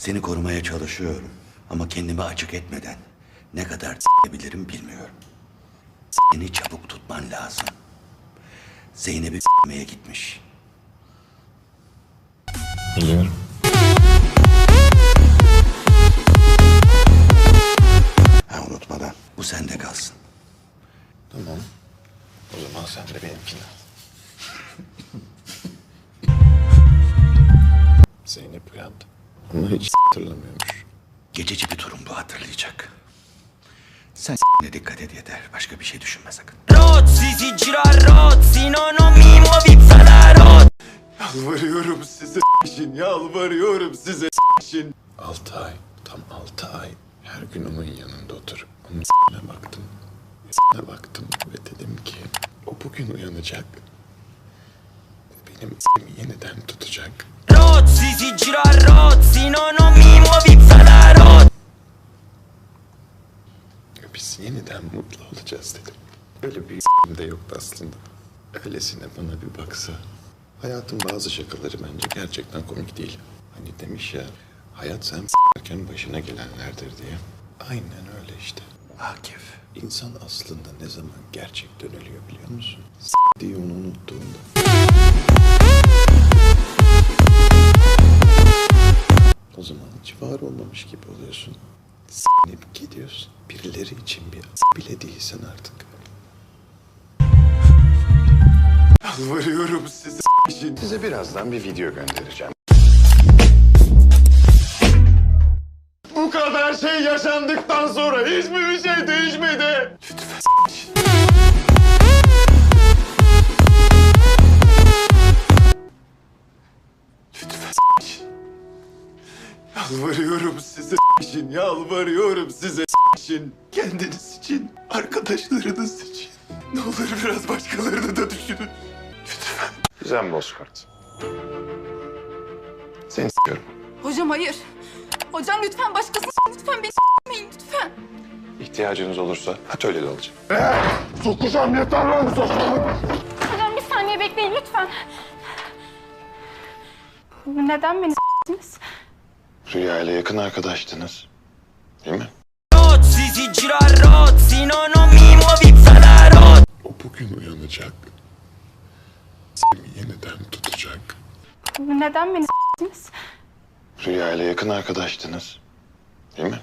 s**meye çalışıyorum. Ama kendimi açık etmeden ne kadar s**ebilirim bilmiyorum. Seni çabuk tutman lazım. Zeynep'i s**meye gitmiş. Biliyorum. Ha unutmadan bu sende kalsın. Tamam. O zaman sen de benimkini al. Zeynep uyandı. Ama hiç hatırlamıyormuş. Geçici bir durum bu hatırlayacak. Sen s**ne dikkat et yeter. Başka bir şey düşünme sakın. rot Si si gira rot Si no non mi muovi sarà rot Yalvarıyorum size s**in, yalvarıyorum size s**in. Altı ay, tam altı ay her gün onun yanında oturup onun s**ine baktım. S**ine baktım ve dedim ki o bugün uyanacak. Benim s**imi yeniden tutacak. Rot Si si gira rot Si no non mi muovi sarà rot Ve Biz yeniden mutlu olacağız dedim. Öyle bir s**im de yoktu aslında. Öylesine bana bir baksa. Hayatın bazı şakaları bence gerçekten komik değil. Hani demiş ya, hayat sen s**erken başına gelenlerdir diye. Aynen öyle işte. Akif. İnsan aslında ne zaman gerçekten ölüyor biliyor musun? S**tiği onu unuttuğunda. Var olmamış gibi oluyorsun. S**nip gidiyorsun. Birileri için bir bile değilsin artık. Yalvarıyorum size s**in. Size birazdan bir video göndereceğim. Bu kadar şey yaşandıktan sonra hiç mi bir şey değişmedi? Lütfen Yalvarıyorum size s**in. Yalvarıyorum size s**in. Kendiniz için, arkadaşlarınız için. Ne olur biraz başkalarını da düşünün. Lütfen. Gizem Bozkurt. Seni s**iyorum. Hocam hayır. Hocam lütfen başkasını lütfen beni s**meyin lütfen. İhtiyacınız olursa atölyede olacağım. Sokacağım yeter lan saçmalık. Hocam bir saniye bekleyin lütfen. Neden beni s**tiniz? Rüya ile yakın arkadaştınız. Değil mi? O bugün uyanacak. Seni yeniden tutacak. Neden beni s**tiniz? Rüya ile yakın arkadaştınız. Değil mi?